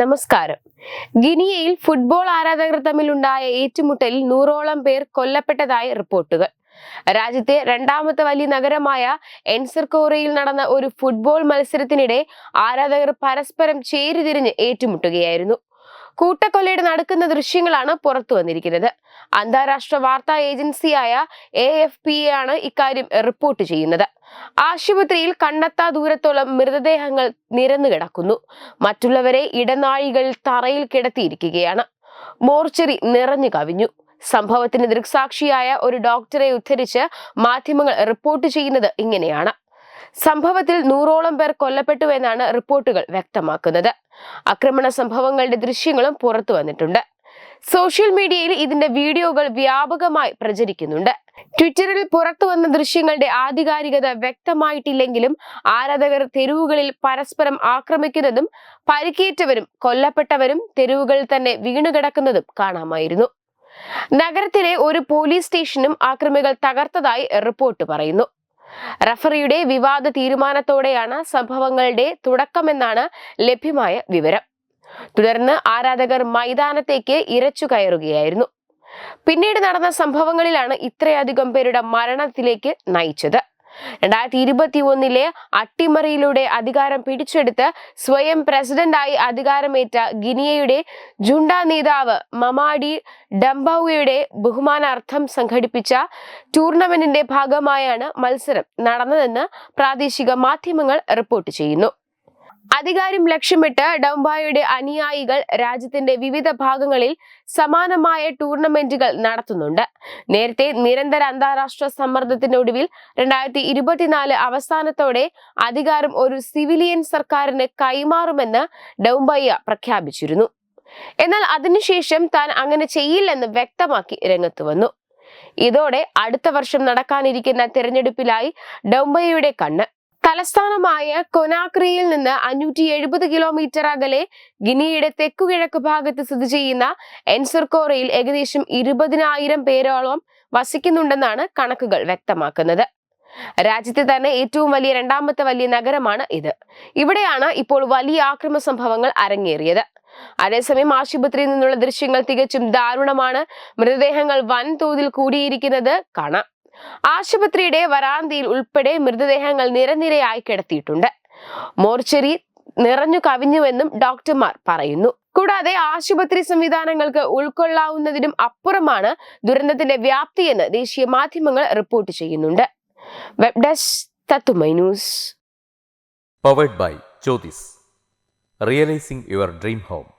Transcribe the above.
നമസ്കാരം. ഗിനിയയിൽ ഫുട്ബോൾ ആരാധകർ തമ്മിലുണ്ടായ ഏറ്റുമുട്ടലിൽ നൂറോളം പേർ കൊല്ലപ്പെട്ടതായി റിപ്പോർട്ടുകൾ. രാജ്യത്തെ രണ്ടാമത്തെ വലിയ നഗരമായ എൻസർകോറയിൽ നടന്ന ഒരു ഫുട്ബോൾ മത്സരത്തിനിടെ ആരാധകർ പരസ്പരം ചേരിതിരിഞ്ഞ് ഏറ്റുമുട്ടുകയായിരുന്നു. കൂട്ടക്കൊലയുടെ നടക്കുന്ന ദൃശ്യങ്ങളാണ് പുറത്തു വന്നിരിക്കുന്നത്. അന്താരാഷ്ട്ര വാർത്താ ഏജൻസിയായ എ എഫ് പി ആണ് ഇക്കാര്യം റിപ്പോർട്ട് ചെയ്യുന്നത്. ആശുപത്രിയിൽ കണ്ടെത്താ ദൂരത്തോളം മൃതദേഹങ്ങൾ നിരന്നു കിടക്കുന്നു. മറ്റുള്ളവരെ ഇടനാഴികൾ തറയിൽ കിടത്തിയിരിക്കുകയാണ്. മോർച്ചറി നിറഞ്ഞു കവിഞ്ഞു. സംഭവത്തിന് ദൃക്സാക്ഷിയായ ഒരു ഡോക്ടറെ ഉദ്ധരിച്ച് മാധ്യമങ്ങൾ റിപ്പോർട്ട് ചെയ്യുന്നത് ഇങ്ങനെയാണ്. സംഭവത്തിൽ നൂറോളം പേർ കൊല്ലപ്പെട്ടുവെന്നാണ് റിപ്പോർട്ടുകൾ വ്യക്തമാക്കുന്നത്. ആക്രമണ സംഭവങ്ങളുടെ ദൃശ്യങ്ങളും പുറത്തു വന്നിട്ടുണ്ട്. സോഷ്യൽ മീഡിയയിൽ ഇതിന്റെ വീഡിയോകൾ വ്യാപകമായി പ്രചരിക്കുന്നുണ്ട്. ട്വിറ്ററിൽ പുറത്തു വന്ന ദൃശ്യങ്ങളുടെ ആധികാരികത വ്യക്തമായിട്ടില്ലെങ്കിലും ആരാധകർ തെരുവുകളിൽ പരസ്പരം ആക്രമിക്കുന്നതും പരിക്കേറ്റവരും കൊല്ലപ്പെട്ടവരും തെരുവുകളിൽ തന്നെ വീണുകിടക്കുന്നതും കാണാമായിരുന്നു. നഗരത്തിലെ ഒരു പോലീസ് സ്റ്റേഷനും ആക്രമികൾ തകർത്തതായി റിപ്പോർട്ട് പറയുന്നു. റഫറിയുടെ വിവാദ തീരുമാനത്തോടെയാണ് സംഭവങ്ങളുടെ തുടക്കമെന്നാണ് ലഭ്യമായ വിവരം. തുടർന്ന് ആരാധകർ മൈതാനത്തേക്ക് ഇരച്ചു കയറുകയായിരുന്നു. പിന്നീട് നടന്ന സംഭവങ്ങളിലാണ് ഇത്രയധികം പേരുടെ മരണത്തിലേക്ക് നയിച്ചത്. രണ്ടായിരത്തി ഇരുപത്തി ഒന്നിലെ അട്ടിമറിയിലൂടെ അധികാരം പിടിച്ചെടുത്ത് സ്വയം പ്രസിഡന്റായി അധികാരമേറ്റ ഗിനിയയുടെ ജുണ്ട നേതാവ് മമാഡി ഡംബൌയുടെ ബഹുമാനാർത്ഥം സംഘടിപ്പിച്ച ടൂർണമെന്റിന്റെ ഭാഗമായാണ് മത്സരം നടന്നതെന്ന് പ്രാദേശിക മാധ്യമങ്ങൾ റിപ്പോർട്ട് ചെയ്യുന്നു. അധികാരം ലക്ഷ്യമിട്ട് ഡംബായുടെ അനുയായികൾ രാജ്യത്തിന്റെ വിവിധ ഭാഗങ്ങളിൽ സമാനമായ ടൂർണമെന്റുകൾ നടത്തുന്നുണ്ട്. നേരത്തെ നിരന്തര അന്താരാഷ്ട്ര സമ്മർദ്ദത്തിനൊടുവിൽ രണ്ടായിരത്തി ഇരുപത്തിനാല് അവസാനത്തോടെ അധികാരം ഒരു സിവിലിയൻ സർക്കാരിന് കൈമാറുമെന്ന് ഡൗംബയ്യ പ്രഖ്യാപിച്ചിരുന്നു. എന്നാൽ അതിനുശേഷം താൻ അങ്ങനെ ചെയ്യില്ലെന്ന് വ്യക്തമാക്കി രംഗത്ത് വന്നു. ഇതോടെ അടുത്ത വർഷം നടക്കാനിരിക്കുന്ന തിരഞ്ഞെടുപ്പിലായി ഡൗംബയ്യയുടെ കണ്ണ്. തലസ്ഥാനമായ കൊനാക്രിയിൽ നിന്ന് അഞ്ഞൂറ്റി എഴുപത് കിലോമീറ്റർ അകലെ ഗിനിയുടെ തെക്കുകിഴക്ക് ഭാഗത്ത് സ്ഥിതി ചെയ്യുന്ന എൻസർകോറയിൽ ഏകദേശം ഇരുപതിനായിരം പേരോളം വസിക്കുന്നുണ്ടെന്നാണ് കണക്കുകൾ വ്യക്തമാക്കുന്നത്. രാജ്യത്തെ തന്നെ ഏറ്റവും വലിയ രണ്ടാമത്തെ വലിയ നഗരമാണ് ഇത്. ഇവിടെയാണ് ഇപ്പോൾ വലിയ ആക്രമ സംഭവങ്ങൾ അരങ്ങേറിയത്. അതേസമയം ആശുപത്രിയിൽ നിന്നുള്ള ദൃശ്യങ്ങൾ തികച്ചും ദാരുണമാണ്. മൃതദേഹങ്ങൾ വൻതോതിൽ കൂടിയിരിക്കുന്നത് കാണാം. ആശുപത്രിയുടെ വരാന്തയിൽ ഉൾപ്പെടെ മൃതദേഹങ്ങൾ നിരനിരയായി കിടത്തിയിട്ടുണ്ട്. മോർച്ചറി നിറഞ്ഞു കവിഞ്ഞുവെന്നും ഡോക്ടർമാർ പറയുന്നു. കൂടാതെ ആശുപത്രി സംവിധാനങ്ങൾക്ക് ഉൾക്കൊള്ളാവുന്നതിനും അപ്പുറമാണ് ദുരന്തത്തിന്റെ വ്യാപ്തിയെന്ന് ദേശീയ മാധ്യമങ്ങൾ റിപ്പോർട്ട് ചെയ്യുന്നുണ്ട്. വെബ് ഡെസ്ക് തത്തുമൈ news. Powered by Jyothis realising your dream home